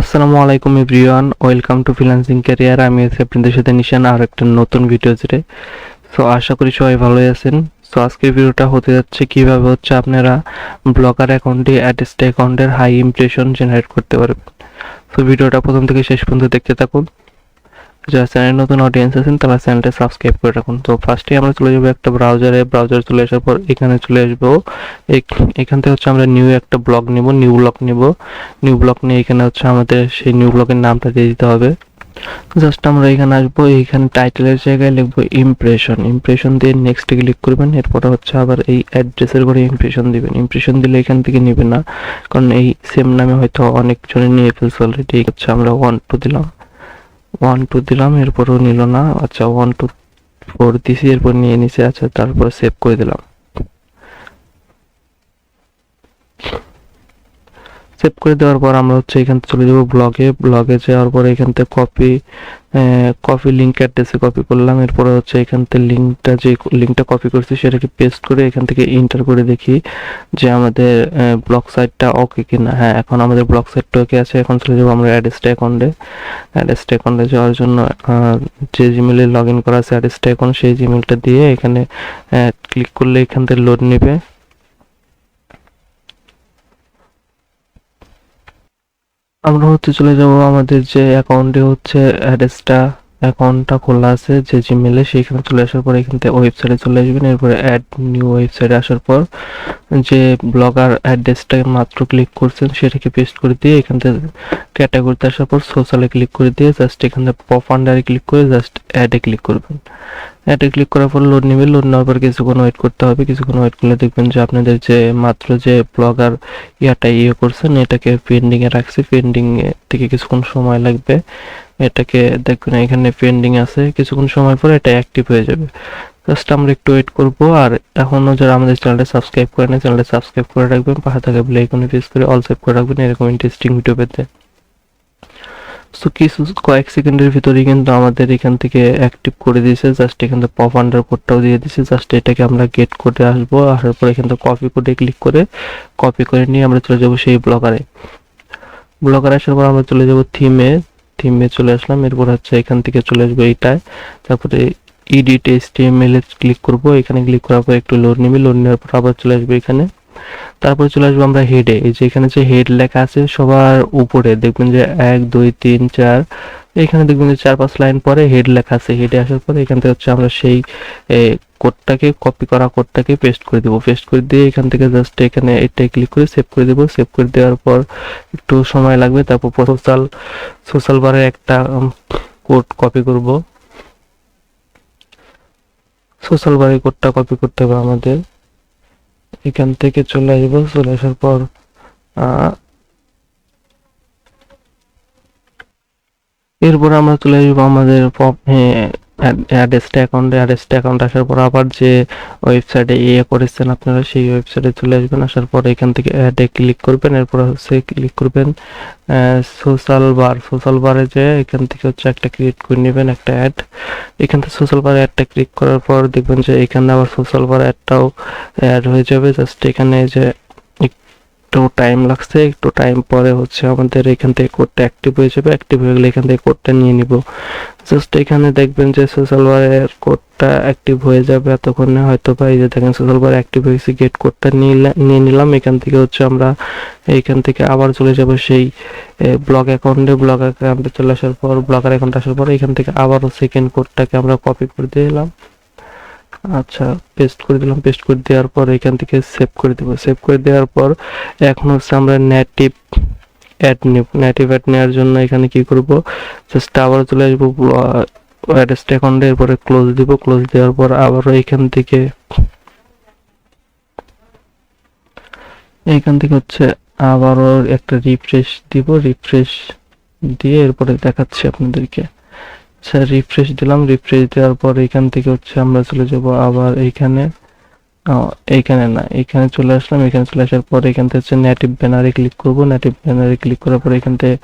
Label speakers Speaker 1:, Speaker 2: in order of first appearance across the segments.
Speaker 1: আসসালামু আলাইকুম everyone, welcome to freelancing career. আমি আছি আপনাদের সাথে নিশান আর একটা নতুন ভিডিও জুড়ে। সো, আশা করি সবাই ভালোই আছেন। সো, আজকের ভিডিওটা হতে যাচ্ছে কীভাবে হচ্ছে আপনারা ব্লগার অ্যাকাউন্টে, অ্যাডেস্ট অ্যাকাউন্টের হাই ইমপ্রেশন জেনারেট করতে পারবেন। সো, ভিডিওটা প্রথম থেকে শেষ পর্যন্ত দেখতে থাকুন। যারা চ্যানেল নতুন অডিয়েন্স আছেন, তারা চ্যানেলটা সাবস্ক্রাইব করে রাখুন। তো ফার্স্টে আমরা চলে যাব একটা ব্রাউজারে ব্রাউজার চলে আসার পর এখানে চলে আসব। এখান থেকে হচ্ছে আমরা নিউ একটা ব্লগ নিব নিউ ব্লগ নিব। নিউ ব্লগ নিয়ে এখানে হচ্ছে আমাদের সেই নিউ ব্লগের নামটা দিয়ে দিতে হবে। জাস্ট আমরা এখানে আসব এইখানে টাইটেলের জায়গায় লিখব ইমপ্রেশন ইমপ্রেশন দিয়ে নেক্সটে ক্লিক করবেন, এরপরে হচ্ছে আবার এই অ্যাড্রেসের করে ইমপ্রেশন দিবেন। ইমপ্রেশন দিলে এখান থেকে নেবে না। কারণ এই সেম নামে হয়তো অনেকজনে নিয়ে ফেলছে অলরেডি হচ্ছে আমরা ওয়ান টু দিলাম। ওয়ান টু দিলাম, এরপরও নিল না। আচ্ছা ওয়ান টু ফোর দিছি, এরপর নিয়ে নিছে আচ্ছা তারপর সেভ করে দিলাম। সেভ করে দেওয়ার পর আমরা হচ্ছে এখান থেকে চলে যাব ব্লগে ব্লগে যাওয়ার পরে এখান থেকে কপি কপি লিঙ্ক অ্যাড্রেসে কপি করলাম। এরপরে হচ্ছে এখান থেকে লিঙ্কটা যে লিঙ্কটা কপি করছি সেটাকে পেস্ট করে এখান থেকে ইন্টার করে দেখি যে আমাদের ব্লগ সাইটটা ওকে কিনা। হ্যাঁ এখন আমাদের ব্লগ সাইটটা ওকে আছে। এখন চলে যাব আমরা অ্যাডেস্ট অ্যাকাউন্টে অ্যাডেস্ট অ্যাকাউন্টে যাওয়ার জন্য যে জিমেলে লগ ইন করা আছে অ্যাডেস্ট অ্যাকাউন্ট সেই জিমেলটা দিয়ে এখানে ক্লিক করলে এখান থেকে লোড নেবে। আমরা হচ্ছে চলে যাব আমাদের যে অ্যাকাউন্টে হচ্ছে অ্যাড্রেসটা অ্যাকাউন্টটা খোলা আছে যে জিমেলে সেইখানে চলে আসার পর এখান থেকে ওয়েবসাইটে চলে আসবেন। এরপরে অ্যাড নিউ ওয়েবসাইটে আসার পর যে ব্লগার অ্যাড্রেসটা মাত্র ক্লিক করছেন, সেটাকে পেস্ট করে দিয়ে এখান থেকে ক্যাটাগরিতে আসার পর সোশ্যালে ক্লিক করে দিয়ে জাস্ট এখান থেকে পপ আন্ডারে ক্লিক করে জাস্ট অ্যাডে ক্লিক করবেন। অ্যাডে ক্লিক করার পর লোড নেবে। লোড নেওয়ার পর কিছুক্ষণ ওয়েট করতে হবে। কিছুক্ষণ ওয়েট করলে দেখবেন যে আপনাদের যে মাত্র যে ব্লগার ইয়াটা ইয়ে করছেন, এটাকে পেন্ডিং এ রাখছে। পেন্ডিং থেকে কিছুক্ষণ সময় লাগবে। এটাকে দেখবেন এখানে পেন্ডিং আছে। কিছুক্ষণ সময় পরে এটা অ্যাক্টিভ হয়ে যাবে। জাস্ট আমরা একটু ওয়েট করব। আর এখনও যারা আমাদের চ্যানেলটা সাবস্ক্রাইব করে না চ্যানেলটা সাবস্ক্রাইব করে রাখবেন। পাশে থাকা বেল আইকনে প্রেস করে অল সেভ করে রাখবেন। এরকম ইন্টারেস্টিং ভিডিও পেতে। সো কিছু কয়েক সেকেন্ডের ভিতরেই কিন্তু আমাদের এখান থেকে অ্যাক্টিভ করে দিয়েছে। জাস্ট এখান থেকে পপ আন্ডার কোডটাও দিয়ে দিয়েছে। জাস্ট এটাকে আমরা গেট কোডে আসব। আসার পর এখান থেকে কপি কোডে ক্লিক করে কপি করে নিয়ে আমরা চলে যাব সেই ব্লগারে ব্লগার আসার পর আমরা চলে যাব থিমে থিমে চলে আসলাম। এরপর হচ্ছে এখান থেকে চলে আসব এইটায়। তারপরে ইডিট এসটিএমএল এ ক্লিক করব। এখানে ক্লিক করার পর একটু লোড নিবে। লোড নেওয়ার পর আবার চলে আসবে এখানে। তারপরে চলে আসব আমরা হেডে এই যে এখানে যে হেড লেখা আছে, সবার উপরে দেখবেন যে এক, দুই, তিন, চার, এখানে দেখবেন যে চার, পাঁচ লাইন পরে হেড লেখা আছে। হেডে আসার পরে এখান থেকে হচ্ছে আমরা সেই কোডটাকে কপি করা কোডটাকে পেস্ট করে দেবো। পেস্ট করে দিয়ে এখান থেকে জাস্ট এখানে এটাই ক্লিক করে সেভ করে দেবো। সেভ করে দেওয়ার পর একটু সময় লাগবে, তারপর সোশ্যাল সোশ্যাল বারে একটা কোড কপি করব। সোশ্যাল বারে কোডটা কপি করতে হবে আমাদের। এখান থেকে চলে আসব। চলে আসার পর এরপর আমরা চলে আসব আমাদের অ্যাডেস্ট অ্যাকাউন্টে অ্যাডেস্ট অ্যাকাউন্ট আসার পর আবার যে ওয়েবসাইটে ইয়ে করেছেন আপনারা, সেই ওয়েবসাইটে চলে আসবেন। আসার পর এখান থেকে অ্যাডে ক্লিক করবেন। এরপর হচ্ছে ক্লিক করবেন সোশ্যাল বার সোশ্যাল বারে যে এখান থেকে হচ্ছে একটা ক্রিয়েট করে নেবেন, একটা অ্যাড এখান থেকে সোশ্যাল বার অ্যাডটা ক্লিক করার পর দেখবেন যে এখানে আবার সোশ্যাল বার অ্যাডটাও অ্যাড হয়ে যাবে। জাস্ট এখানে যে একটু টাইম লাগছে, একটু টাইম পরে হচ্ছে আমাদের এখান থেকে কোডটা অ্যাক্টিভ হয়ে যাবে। অ্যাক্টিভ হয়ে গেলে এখান থেকে কোডটা নিয়ে নিব। জাস্ট এখানে দেখবেন যে সোশ্যাল বারের কোডটা অ্যাক্টিভ হয়ে যাবে এতক্ষণে। হয়তো বা যে দেখেন সোশ্যাল বার অ্যাক্টিভ হয়েছে গেট কোডটা নিয়ে নিলাম। এখান থেকে হচ্ছে আমরা এইখান থেকে আবার চলে যাব সেই ব্লগ অ্যাকাউন্টে ব্লগ অ্যাকাউন্টে চলে আসার পর ব্লগার অ্যাকাউন্ট আসার পর এখান থেকে আবারও সেকেন্ড কোডটাকে আমরা কপি করে দিলাম আচ্ছা পেস্ট করে দিলাম। পেস্ট করে দেওয়ার পর এখান থেকে সেভ করে দেবো। সেভ করে দেওয়ার পর এখন হচ্ছে আমরা নেটিভ অ্যাড নেব নেটিভ অ্যাড নেওয়ার জন্য এখানে কি করব? জাস্ট আবার চলে আসব অ্যাড্রেসটা অ্যাকাউন্টে এরপরে ক্লোজ দিব। ক্লোজ দেওয়ার পর আবারও এখান থেকে এইখান থেকে হচ্ছে আবারও একটা রিফ্রেশ দিব। রিফ্রেশ দিয়ে এরপরে দেখাচ্ছি আপনাদেরকে। আচ্ছা রিফ্রেশ দিলাম। রিফ্রেশ দেওয়ার পর এখান থেকে হচ্ছে আমরা চলে যাব আবার এইখানে এইখানে না এখানে চলে আসলাম এখানে চলে আসার পর এখান থেকে হচ্ছে নেটিভ ব্যানারে ক্লিক করব। নেটিভ ব্যানারে ক্লিক করার পর এখান থেকে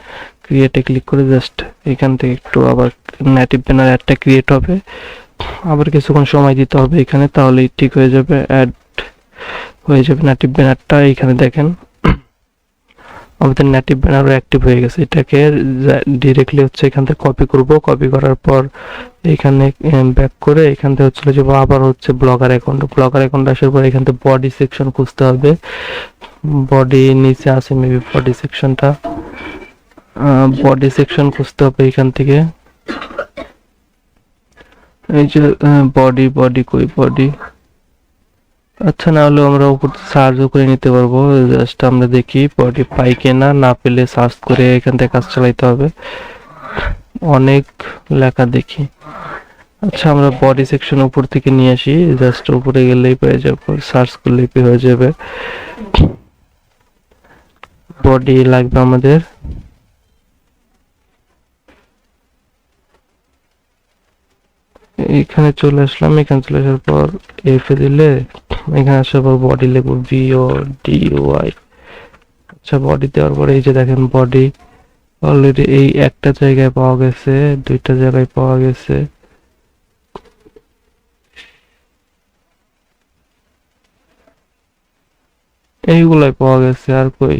Speaker 1: ক্রিয়েটে ক্লিক করে জাস্ট এখান থেকে একটু আবার নেটিভ ব্যানার অ্যাডটা ক্রিয়েট হবে। আবার কিছুক্ষণ সময় দিতে হবে এখানে, তাহলেই ঠিক হয়ে যাবে অ্যাড হয়ে যাবে নেটিভ ব্যানারটা এখানে দেখেন আমাদের নেটিভ ব্যানারও অ্যাক্টিভ হয়ে গেছে। এটাকে ডিরেক্টলি হচ্ছে এখান থেকে কপি করব। কপি করার পর এখানে ব্যাক করে এখান থেকে চলে যাব আবার হচ্ছে ব্লগার অ্যাকাউন্ট ব্লগার অ্যাকাউন্ট আসার পর এখান থেকে বডি সেকশন খুঁজতে হবে। বডি নিচে আছে মেবি বডি সেকশনটা বডি সেকশন খুঁজতে হবে এখান থেকে। এই যে বডি বডি কই বডি আচ্ছা না হলে আমরা উপর সার্চও করে নিতে পারব। জাস্ট আমরা দেখি বডি পাই কিনা, না পেলে সার্চ করে এখান থেকে কাজ চালাইতে হবে। অনেক লেখা দেখি। আচ্ছা আমরা বডি সেকশন উপর থেকে নিয়ে আসি। জাস্ট উপরে গেলেই পেয়ে যাব সার্চ করলেই পেয়ে যাবে। বডি লাগবে আমাদের। এখানে চলে আসলাম, এখানে চলে আসার পর এফ এ দিলে এখানে আসার পর বডি লিখব ডি ওয়াই আচ্ছা বডি দেওয়ার পরে এই যে দেখেন বডি অলরেডি এই একটা জায়গায় পাওয়া গেছে, দুইটা জায়গায় পাওয়া গেছে। এইগুলাই পাওয়া গেছে আর কই।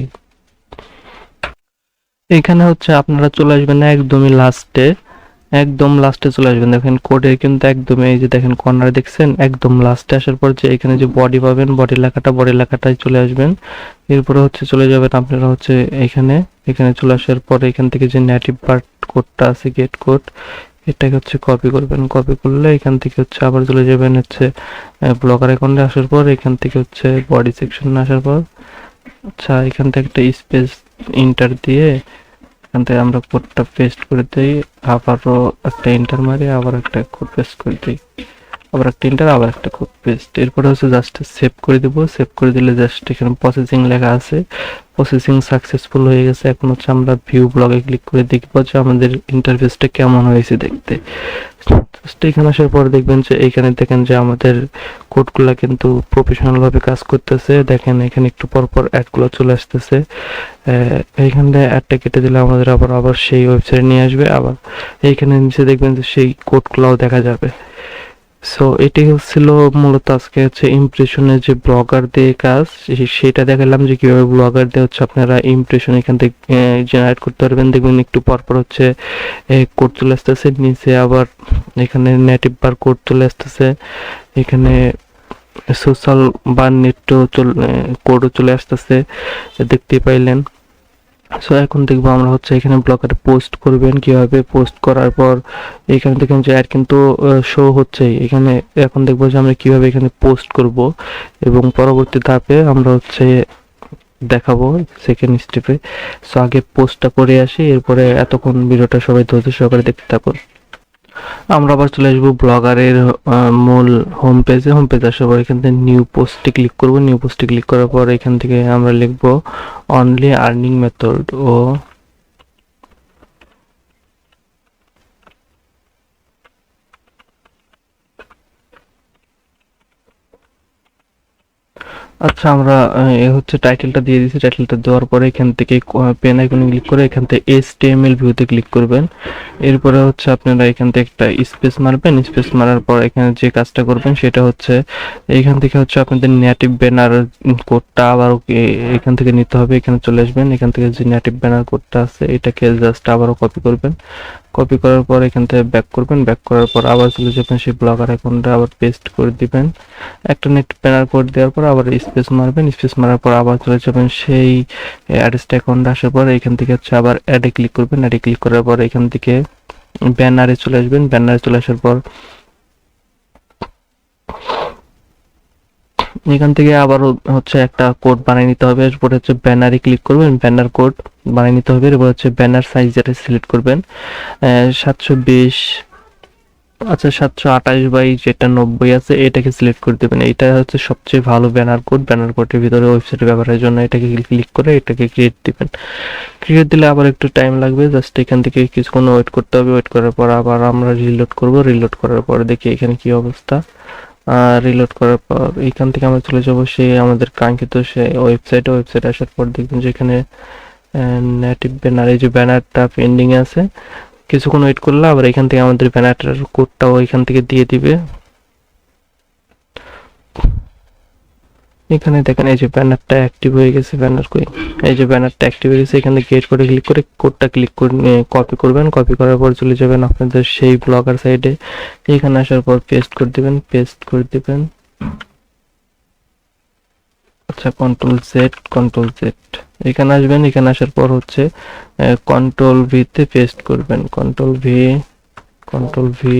Speaker 1: এখানে হচ্ছে আপনারা চলে আসবেন একদমই লাস্টে একদম লাস্টে চলে আসবেন। দেখেন কোডের কিন্তু একদম এই যে দেখেন কর্নার দেখছেন, একদম লাস্টে আসার পর যে এখানে যে বডি পাবেন বডি লেখাটা বডি লেখাটাই চলে আসবেন। এরপরে হচ্ছে চলে যাবেন আপনারা হচ্ছে এখানে। এখানে চলে আসার পরে এখান থেকে যে নেটিভ পার্ট কোডটা আছে গেট কোড এটাকে হচ্ছে কপি করবেন। কপি করলে এখান থেকে হচ্ছে আবার চলে যাবেন হচ্ছে ব্লগার অ্যাকাউন্টে আসার পর, এখান থেকে হচ্ছে বডি সেকশন আসার পর। আচ্ছা এখান থেকে একটা স্পেস ইন্টার দিয়ে এখান থেকে আমরা কোডটা পেস্ট করে দিই, আবারও একটা ইন্টার মারি, আবার একটা কোড পেস্ট করে দিই। আবার একটা ইন্টার আবার একটা কোড পেস্ট এরপরে হচ্ছে জাস্ট সেভ করে দেবো। সেভ করে দিলে জাস্ট এখানে প্রসেসিং লেখা আছে। প্রসেসিং সাকসেসফুল হয়ে গেছে। এখন হচ্ছে আমরা ভিউ ব্লগে ক্লিক করে দেখব যে আমাদের ইন্টারফেসটা কেমন হয়েছে দেখতে। জাস্ট এখানে আসার পর দেখবেন যে এইখানে দেখেন যে আমাদের কোডগুলো কিন্তু প্রফেশনাল ভাবে কাজ করতেছে। দেখেন এখানে একটু পর পর অ্যাডগুলো চলে আসতেছে। এইখানে অ্যাডটা কেটে দিলে আমাদের আবার আবার সেই ওয়েবসাইটে নিয়ে আসবে। আবার এইখানে নিচে দেখবেন যে সেই কোডগুলোও দেখা যাবে। সো এটি হচ্ছিল মূলত আজকে হচ্ছে ইমপ্রেশনের যে ব্লগার দিয়ে কাজ সেটা দেখালাম যে কীভাবে ব্লগার দিয়ে হচ্ছে আপনারা ইমপ্রেশন এখান থেকে জেনারেট করতে পারবেন। দেখবেন একটু পরপর হচ্ছে কোড চলে আসতেছে। নিচে আবার এখানে নেটিভ বার কোড চলে আসতেছে। এখানে সোশ্যাল বা নেটও চল কোডও চলে আসতেছে। দেখতে পাইলেন। সো এখন দেখব আমরা হচ্ছে এখানে ব্লগারে পোস্ট করবেন কীভাবে পোস্ট করার পর এখানে দেখেন যে অ্যাড কিন্তু শো হচ্ছে। এখানে এখন দেখব যে আমরা কীভাবে এখানে পোস্ট করব এবং পরবর্তী ধাপে আমরা হচ্ছে দেখাবো সেকেন্ড স্টেপে সো আগে পোস্টটা করে আসি, এরপরে এতক্ষণ ভিডিওটা সবাই ধৈর্য সহকারে দেখতে থাকুন। আমরা আবার চলে আসব ব্লগারের মূল হোম পেজে হোম পেজ আসার পর এখান থেকে নিউ পোস্টে ক্লিক করব। নিউ পোস্টে ক্লিক করার পর এখান থেকে আমরা লিখব অনলি আর্নিং মেথড ও আচ্ছা আমরা হচ্ছে টাইটেলটা দিয়ে দিয়েছি টাইটেলটা দেওয়ার পরে এখান থেকে পেন আইকনে ক্লিক করে এখান থেকে এইচটিএমএল ভিউতে ক্লিক করবেন। এরপরে হচ্ছে আপনারা এখান থেকে একটা স্পেস মারবেন। স্পেস মারার পর এখানে যে কাজটা করবেন সেটা হচ্ছে এইখান থেকে হচ্ছে আপনাদের নেটিভ ব্যানার কোডটা আবার এখান থেকে নিতে হবে। এখানে চলে আসবেন। এখান থেকে যে নেটিভ ব্যানার কোডটা আছে, এটাকে জাস্ট আবারও কপি করবেন। কপি করার পর এখান থেকে ব্যাক করবেন। ব্যাক করার পর আবার চলে যাবেন সেই ব্লগার অ্যাকাউন্টে আবার পেস্ট করে দিবেন। একটা নেট প্যানার কোড দেওয়ার পর আবার স্পেস মারবেন। স্পেস মারার পর আবার চলে যাবেন সেই অ্যাড্রেসটা অ্যাকাউন্টে আসার পর এখান থেকে হচ্ছে আবার অ্যাডে ক্লিক করবেন। অ্যাডে ক্লিক করার পর এখান থেকে ব্যানারে চলে আসবেন। ব্যানারে চলে আসার পর এখান থেকে আবার হচ্ছে একটা কোড বানিয়ে নিতে হবে। এরপর হচ্ছে ব্যানারে ক্লিক করবেন ব্যানার কোড বানিয়ে নিতে হবে। এরপর হচ্ছে ব্যানার সাইজ যেটা সিলেক্ট করবেন। সাতশো বিশ আচ্ছা সাতশো আঠাশ বাই যেটা নব্বই আছে, এটাকে সিলেক্ট করে দেবেন। এটা হচ্ছে সবচেয়ে ভালো ব্যানার কোড ব্যানার কোডের ভিতরে ওয়েবসাইট ব্যবহারের জন্য এটাকে ক্লিক করে এটাকে ক্রিয়েট দিবেন। ক্রিয়েট দিলে আবার একটু টাইম লাগবে। জাস্ট এখান থেকে কিছুক্ষণ ওয়েট করতে হবে। ওয়েট করার পর আবার আমরা রিলোড করব। রিলোড করার পর দেখি এখানে কি অবস্থা। রিলোড করার পর এখান থেকে আমরা চলে যাব সেই আমাদের কাঙ্ক্ষিত সে ওয়েবসাইটে ওয়েবসাইট আসার পর দেখবেন যে এখানে নেটিভ ব্যানার এই যে ব্যানারটা পেন্ডিং আছে। কিছুক্ষণ ওয়েট করলে আবার এখান থেকে আমাদের ব্যানারটার কোডটাও এখান থেকে দিয়ে দিবে। এখানে দেখেন এই যে ব্যানারটা অ্যাক্টিভ হয়ে গেছে, ব্যানার কই এই যে ব্যানারটা অ্যাক্টিভ হয়ে গেছে, এখানে গেট করে ক্লিক করে কোডটা ক্লিক করে কপি করবেন। কপি করার পর চলে যাবেন আপনাদের সেই ব্লগার সাইডে এখানে আসার পর পেস্ট করে দিবেন পেস্ট করে দিবেন। আচ্ছা কন্ট্রোল জেড কন্ট্রোল জেড এখানে আসবেন, এখানে আসার পর হচ্ছে কন্ট্রোল ভিতে পেস্ট করবেন। Control V control V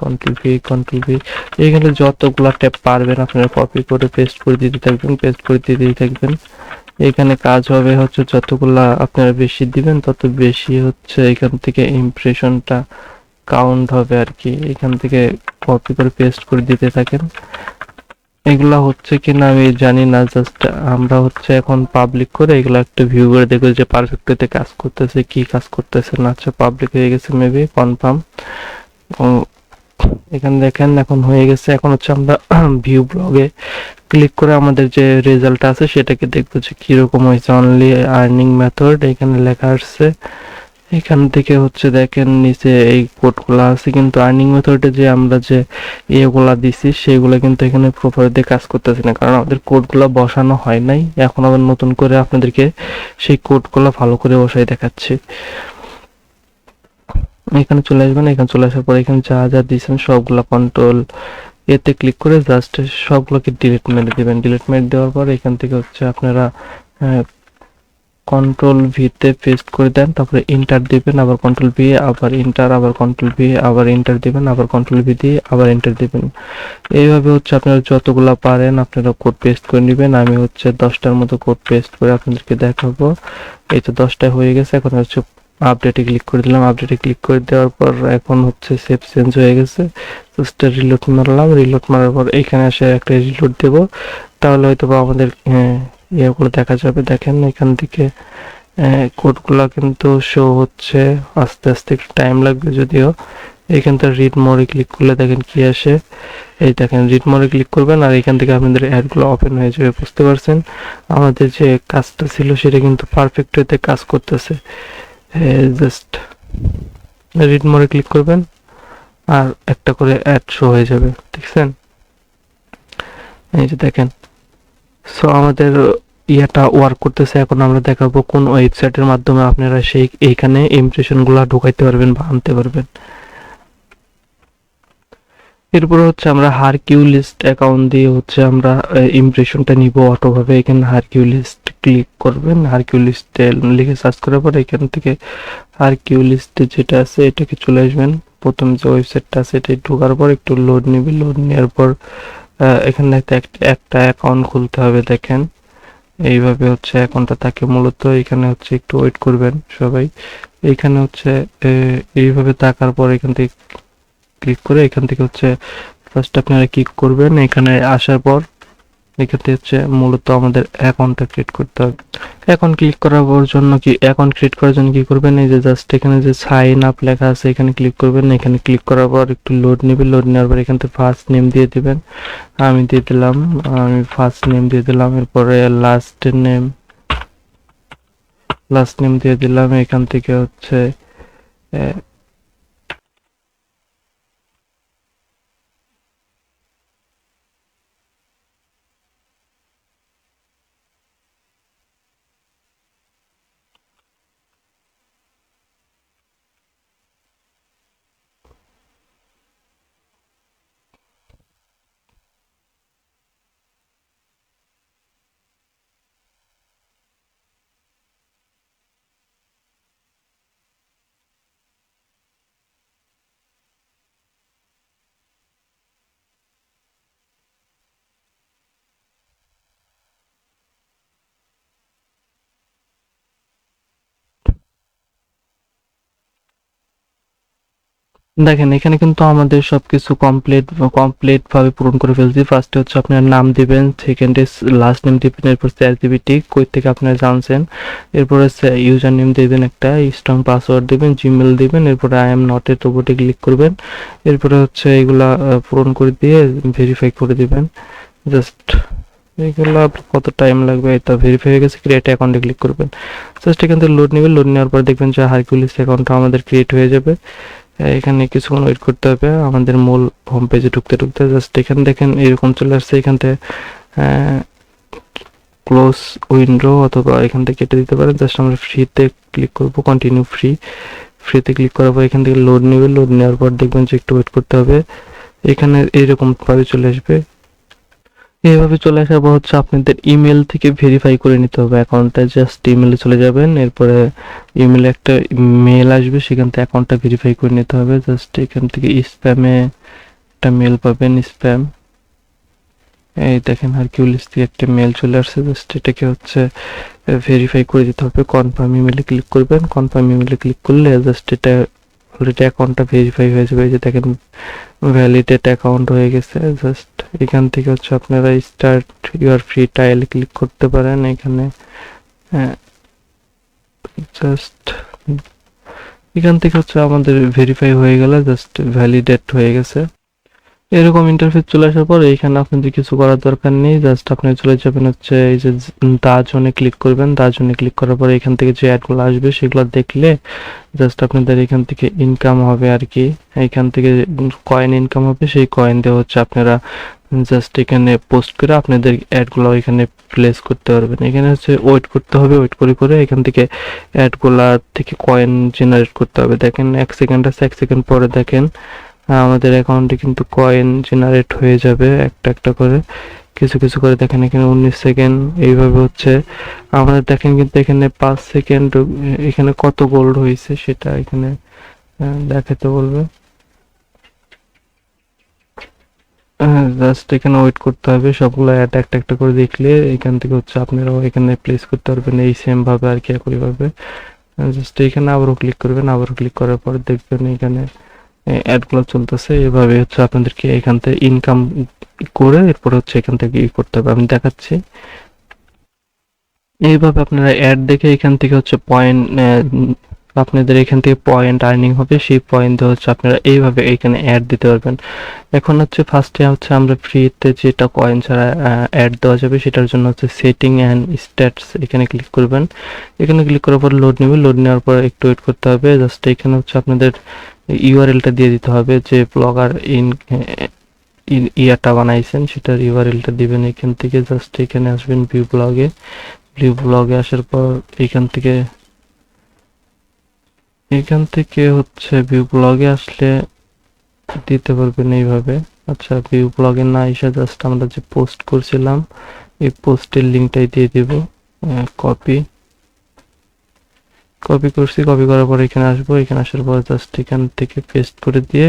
Speaker 1: control V control V এইখানে যতগুলা ট্যাব পারবেন আপনারা কপি করে পেস্ট করে দিতে থাকবেন পেস্ট করে দিতে থাকবেন। এখানে কাজ হবে হচ্ছে যতগুলা আপনারা বেশি দিবেন, তত বেশি হচ্ছে এখান থেকে ইমপ্রেশনটা কাউন্ট হবে আর কি এখান থেকে কপি করে পেস্ট করে দিতে থাকেন। এগুলা হচ্ছে কিনা আমি জানি না জাস্ট আমরা হচ্ছে এখন পাবলিক করে এগুলা একটু ভিউ করে দেখব যে পারফেক্ট হতে কাজ করতেছে, কি কাজ করতেছে না আচ্ছা পাবলিক হয়ে গেছে মেবি কনফার্ম এখানে দেখেন এখন হয়ে গেছে, এখন হচ্ছে আমরা ভিউ ব্লগে ক্লিক করে আমাদের যে রেজাল্ট আছে সেটাকে দেখব যে কীরকম হয়েছে অনলি আর্নিং মেথড এখানে লেখা আসছে এখান থেকে হচ্ছে দেখেন নিচে এই কোডগুলো আছে, কিন্তু আর্নিং মেথডে যে আমরা যে ইয়েগুলা দিছি, সেগুলো কিন্তু এখানে প্রপার দিয়ে কাজ করতেছে না। কারণ আমাদের কোডগুলো বসানো হয় নাই, এখন আবার নতুন করে আপনাদেরকে সেই কোডগুলো ভালো করে বসাই দেখাচ্ছি। এখানে চলে আসবেন, এখানে চলে আসার পর এখানে যা যা দিয়েছেন সবগুলা কন্ট্রোল এতে ক্লিক করে জাস্ট সবগুলোকে ডিলিট মেরে দিবেন। ডিলিট মেরে দেওয়ার পর এখান থেকে হচ্ছে আপনারা কন্ট্রোল ভিতে পেস্ট করে দেন তারপরে ইন্টার দিবেন আবার কন্ট্রোল ভি আবার ইন্টার আবার কন্ট্রোল ভি আবার ইন্টার দিবেন আবার কন্ট্রোল ভি দিয়ে আবার ইন্টার দিবেন। এইভাবে হচ্ছে আপনারা যতগুলো পারেন আপনারা কোড পেস্ট করে নেবেন। আমি হচ্ছে দশটার মতো কোড পেস্ট করে আপনাদেরকে দেখাবো। এই তো দশটা হয়ে গেছে এখন হচ্ছে আপডেটে ক্লিক করে দিলাম। আপডেটে ক্লিক করে দেওয়ার পর এখন হচ্ছে সেভ চেঞ্জ হয়ে গেছে। জাস্ট রিলোড মারলাম। রিলোড মারার পর এখানে এসে একটা রিলোড দেব। তাহলে হয়তো আমাদের হ্যাঁ, ইয়েগুলো দেখা যাবে। দেখেন এখান থেকে কোডগুলো কিন্তু শো হচ্ছে। আস্তে আস্তে একটু টাইম লাগবে যদিও। এখান থেকে রিড মোড়ে ক্লিক করলে দেখেন কি আসে। এই দেখেন রিড মোড়ে ক্লিক করবেন আর এখান থেকে আপনাদের অ্যাডগুলো ওপেন হয়ে যাবে, বুঝতে পারছেন? আমাদের যে কাজটা ছিল সেটা কিন্তু পারফেক্ট হতে কাজ করতেছে। জাস্ট রিড মোড়ে ক্লিক করবেন আর একটা করে অ্যাড শো হয়ে যাবে ঠিক দেখছেন? এই যে দেখেন সো আমাদের ইয়াটা ওয়ার্ক করতেছে। এখন আমরা দেখাবো কোন ওয়েবসাইটের মাধ্যমে আপনারা সেই, এইখানে ইমপ্রেশনগুলো ঢুকাইতে পারবেন বা আনতে পারবেন। এরপর হচ্ছে আমরা হারকিউ লিস্ট অ্যাকাউন্ট দিয়ে হচ্ছে আমরা ইমপ্রেশনটা নিব অটোভাবে। এখানে হারকিউ লিস্ট ক্লিক করবেন। হারকিউ লিস্টে লিখে সার্চ করার পর এখান থেকে হারকিউ লিস্টে যেটা আছে এটাকে চলে আসবেন। প্রথম যে ওয়েবসাইটটা আছে এটা ঢোকার পর একটু লোড নিবে। লোড নেওয়ার পর এখানে একটা অ্যাকাউন্ট খুলতে হবে, দেখেন। এইভাবে হচ্ছে অ্যাকাউন্টটা থাকে। মূলত এখানে হচ্ছে একটু ওয়েট করবেন সবাই। এখানে হচ্ছে এইভাবে থাকার পর এখান থেকে ক্লিক করে এখান থেকে হচ্ছে ফার্স্ট আপনারা ক্লিক করবেন। এখানে আসার পর এক্ষেত্রে হচ্ছে মূলত আমাদের অ্যাকাউন্টটা ক্রিয়েট করতে হবে। অ্যাকাউন্ট ক্লিক করার জন্য কি অ্যাকাউন্ট ক্রিয়েট করার জন্য কি করবেন? এই যে জাস্ট এখানে যে সাইন আপ লেখা আছে, এখানে ক্লিক করবেন। এখানে ক্লিক করার পর একটু লোড নেবে লোড নেওয়ার পর এখান থেকে ফার্স্ট নেম দিয়ে দিবেন। আমি দিয়ে দিলাম, আমি ফার্স্ট নেম দিয়ে দিলাম। এরপরে লাস্ট নেম লাস্ট নেম দিয়ে দিলাম। এখান থেকে হচ্ছে দেখেন, এখানে কিন্তু আমাদের সবকিছু কমপ্লিট কমপ্লিট ভাবে পূরণ করে ফেলছি। ফার্স্টে হচ্ছে আপনার নাম দিবেন সেকেন্ডে লাস্ট নেম দিবেন, এরপর চ্যারিটিভিটি কই থেকে আপনারা জানছেন? এরপরে ইউজার নেম দিবেন একটা স্ট্রং পাসওয়ার্ড দিবেন জিমেল দিবেন, এরপরে আই এম নট এর রোবটে ক্লিক করবেন। এরপরে হচ্ছে এগুলা পূরণ করে দিয়ে ভেরিফাই করে দিবেন। জাস্ট এগুলো কত টাইম লাগবে এটা ভেরিফাই হয়ে গেছে ক্রিয়েট অ্যাকাউন্টে ক্লিক করবেন। জাস্ট এখান থেকে লোড নেবেন লোড নেওয়ার পর দেখবেন যে হারকিউলিস অ্যাকাউন্টটা আমাদের ক্রিয়েট হয়ে যাবে। এখানে কিছুক্ষণ ওয়েট করতে হবে। আমাদের মূল হোম পেজে ঢুকতে ঢুকতে জাস্ট এখানে দেখেন এরকম চলে আসছে। এখান থেকে ক্লোজ উইন্ডো অথবা এখান থেকে কেটে দিতে পারেন। জাস্ট আমরা ফ্রিতে ক্লিক করব কন্টিনিউ ফ্রি ফ্রিতে ক্লিক করার পর এখান থেকে লোড নেবে। লোড নেওয়ার পর দেখবেন যে একটু ওয়েট করতে হবে। এখানে এইরকম ভাবে চলে আসবে। এইভাবে চলে আসার পর হচ্ছে আপনাদের ইমেল থেকে ভেরিফাই করে নিতে হবে অ্যাকাউন্টটা জাস্ট ইমেলে চলে যাবেন, এরপরে ইমেলে একটা মেল আসবে, সেখান থেকে অ্যাকাউন্টটা ভেরিফাই করে নিতে হবে জাস্ট এখান থেকে স্প্যামে একটা মেল পাবেন স্প্যাম এই দেখেন আর হারকিউলিস থেকে একটা মেল চলে আসছে জাস্ট এটাকে হচ্ছে ভেরিফাই করে দিতে হবে কনফার্ম ইমেলে ক্লিক করবেন কনফার্ম ইমেলে ক্লিক করলে জাস্ট এটা অলরেডি অ্যাকাউন্টটা ভেরিফাই হয়ে যাবে, এই যে দেখেন ভ্যালিডেট অ্যাকাউন্ট হয়ে গেছে জাস্ট এখান থেকে হচ্ছে আপনারা স্টার্ট ইউর ফ্রি টাইলে ক্লিক করতে পারেন এখানে। জাস্ট এখান থেকে হচ্ছে আমাদের ভেরিফাই হয়ে গেল জাস্ট ভ্যালিডেট হয়ে গেছে। এরকম ইন্টারফেস চলে আসার পর এখানে আপনাদের কিছু করার দরকার নেই জাস্ট আপনি চলে যাবেন হচ্ছে এই যে দা জোনে ক্লিক করবেন। দা জোনে ক্লিক করার পর এখান থেকে যে অ্যাডগুলো আসবে সেগুলো দেখলে জাস্ট আপনাদের এখান থেকে ইনকাম হবে আর কি। এখান থেকে কয়েন ইনকাম হবে, সেই কয়েন দিয়ে হচ্ছে আপনারা জাস্ট এখানে পোস্ট করে আপনাদের অ্যাডগুলো এখানে প্লেস করতে পারবেন। এখানে হচ্ছে ওয়েট করতে হবে ওয়েট করে করে এখান থেকে অ্যাডগুলা থেকে কয়েন জেনারেট করতে হবে। দেখেন, এক সেকেন্ড আছে, এক সেকেন্ড পরে দেখেন, আমাদের অ্যাকাউন্টে কিন্তু কয়েন জেনারেট হয়ে যাবে একটা একটা করে। কিছু কিছু করে দেখেন, এখানে উনিশ সেকেন্ড এইভাবে হচ্ছে। আমাদের দেখেন কিন্তু এখানে পাঁচ সেকেন্ড এখানে কত গোল্ড হয়েছে সেটা এখানে দেখাতে বলবে। জাস্ট এখানে ওয়েট করতে হবে। সবগুলো অ্যাড একটা একটা করে দেখলে এখান থেকে হচ্ছে আপনারাও এখানে প্লেস করতে পারবেন এই সেম ভাবে আর কি একইভাবে জাস্ট এখানে আবারও ক্লিক করবেন। আবারও ক্লিক করার পর দেখবেন এখানে অ্যাডগুলো চলতেছে। এভাবে হচ্ছে আপনাদেরকে এখান থেকে ইনকাম করে এরপর হচ্ছে এখান থেকে ই করতে হবে। আমি দেখাচ্ছি। এইভাবে আপনারা অ্যাড দেখে এখান থেকে হচ্ছে পয়েন্ট আপনাদের এখান থেকে পয়েন্ট আর্নিং হবে, সেই পয়েন্ট হচ্ছে আপনারা এইভাবে এখানে অ্যাড দিতে পারবেন। এখন হচ্ছে ফার্স্টে হচ্ছে আমরা ফ্রিতে যেটা কয়েন ছাড়া অ্যাড দেওয়া যাবে সেটার জন্য হচ্ছে সেটিং অ্যান্ড স্ট্যাটস এখানে ক্লিক করবেন। এখানে ক্লিক করার পর লোড নেবে লোড নেওয়ার পর একটু ওয়েট করতে হবে। জাস্ট এখানে হচ্ছে আপনাদের ইউআরএলটা দিয়ে দিতে হবে যে ব্লগার ইন ইয়াটা বানাইছেন, সেটার ইউআরএলটা দিবেন এখান থেকে। জাস্ট এখানে আসবেন ভিউ ব্লগে ভিউ ব্লগে আসার পর এখান থেকে এখান থেকে হচ্ছে ভিউ ব্লগে আসলে দিতে পারবেন এইভাবে। আচ্ছা ভিউ ব্লগে না এসে জাস্ট আমরা যে পোস্ট করছিলাম, এই পোস্টের লিঙ্কটাই দিয়ে দিব কপি কপি করছি কপি করার পর এখানে আসব, এখানে আসার পর জাস্ট এখান থেকে পেস্ট করে দিয়ে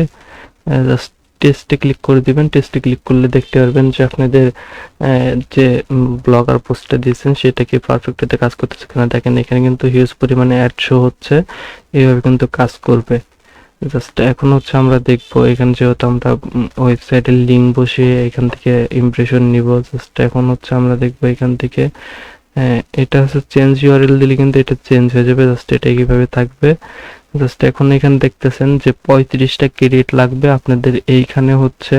Speaker 1: জাস্ট টেস্টে ক্লিক করে দিবেন। টেস্টে ক্লিক করলে দেখতে পারবেন যে আপনাদের যে ব্লগার পোস্টটা দিয়েছেন, সেটা কি পারফেক্টতে কাজ করতেছে কিনা দেখেন, এখানে কিন্তু হিউজ পরিমাণে অ্যাড শো হচ্ছে। এইভাবে কিন্তু কাজ করবে। জাস্ট এখন হচ্ছে আমরা দেখব, এখানে যেহেতু আমরা ওয়েবসাইটের লিঙ্ক বসিয়ে এখান থেকে ইমপ্রেশন নিব জাস্ট এখন হচ্ছে আমরা দেখব এখান থেকে এটা হচ্ছে চেঞ্জ ইউআরএল দিলে কিন্তু এটা চেঞ্জ হয়ে যাবে জাস্ট এটা কীভাবে থাকবে। জাস্ট এখন এখানে দেখতেছেন যে পঁয়ত্রিশটা ক্রেডিট লাগবে আপনাদের এইখানে হচ্ছে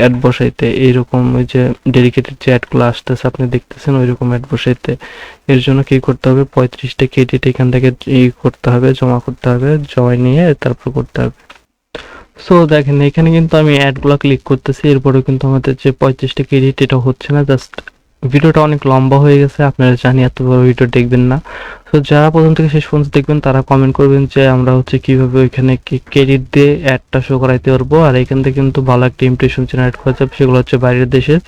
Speaker 1: অ্যাড বসাইতে। এইরকম ওই যে ডেডিকেটেড যে অ্যাডগুলো আসতেছে, আপনি দেখতেছেন ওই রকম অ্যাড বসাইতে। এর জন্য কি করতে হবে? পঁয়ত্রিশটা ক্রেডিট এখান থেকে ই করতে হবে, জমা করতে হবে জমা নিয়ে তারপর করতে হবে। সো দেখেন, এখানে কিন্তু আমি অ্যাডগুলো ক্লিক করতেছি, এরপরেও কিন্তু আমাদের যে পঁয়ত্রিশটা ক্রেডিট, এটা হচ্ছে না জাস্ট ভিডিওটা অনেক লম্বা হয়ে গেছে, আপনারা জানি, এত বড় ভিডিও দেখবেন না। তো যারা প্রথম থেকে শেষ পর্যন্ত দেখবেন, তারা কমেন্ট করবেন যে আমরা হচ্ছে কীভাবে ওইখানে ক্রেডিট দিয়ে অ্যাডটা শো করাইতে পারব। আর এখান থেকে কিন্তু ভালো একটা ইমপ্রেশন জেনারেট করা যাবে, সেগুলো হচ্ছে বাইরের দেশের।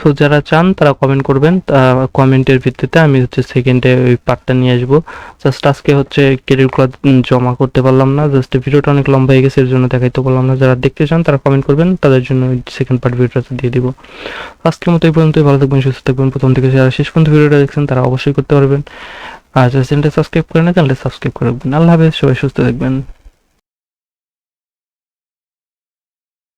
Speaker 1: সো যারা চান, তারা কমেন্ট করবেন। কমেন্টের ভিত্তিতে আমি হচ্ছে সেকেন্ডে ওই পার্টটা নিয়ে আসব। জাস্ট আজকে হচ্ছে ক্রেডিট ক্রেডিটগুলো জমা করতে পারলাম না। জাস্ট ভিডিওটা অনেক লম্বা হয়ে গেছে এর জন্য দেখাইতে পারলাম না। যারা দেখতে চান, তারা কমেন্ট করবেন। তাদের জন্য সেকেন্ড পার্ট ভিডিওটা দিয়ে দিব। আজকের মতো এই পর্যন্তই। ভালো থাকবেন, সুস্থ থাকবেন। প্রথম থেকে যারা শেষ পর্যন্ত ভিডিওটা দেখছেন, তারা অবশ্যই করতে পারবেন। আর যদি চ্যানেলটা সাবস্ক্রাইব করে না চ্যানেলটা সাবস্ক্রাইব করে রাখবেন। আল্লাহ হাফেজ, সবাই সুস্থ থাকবেন।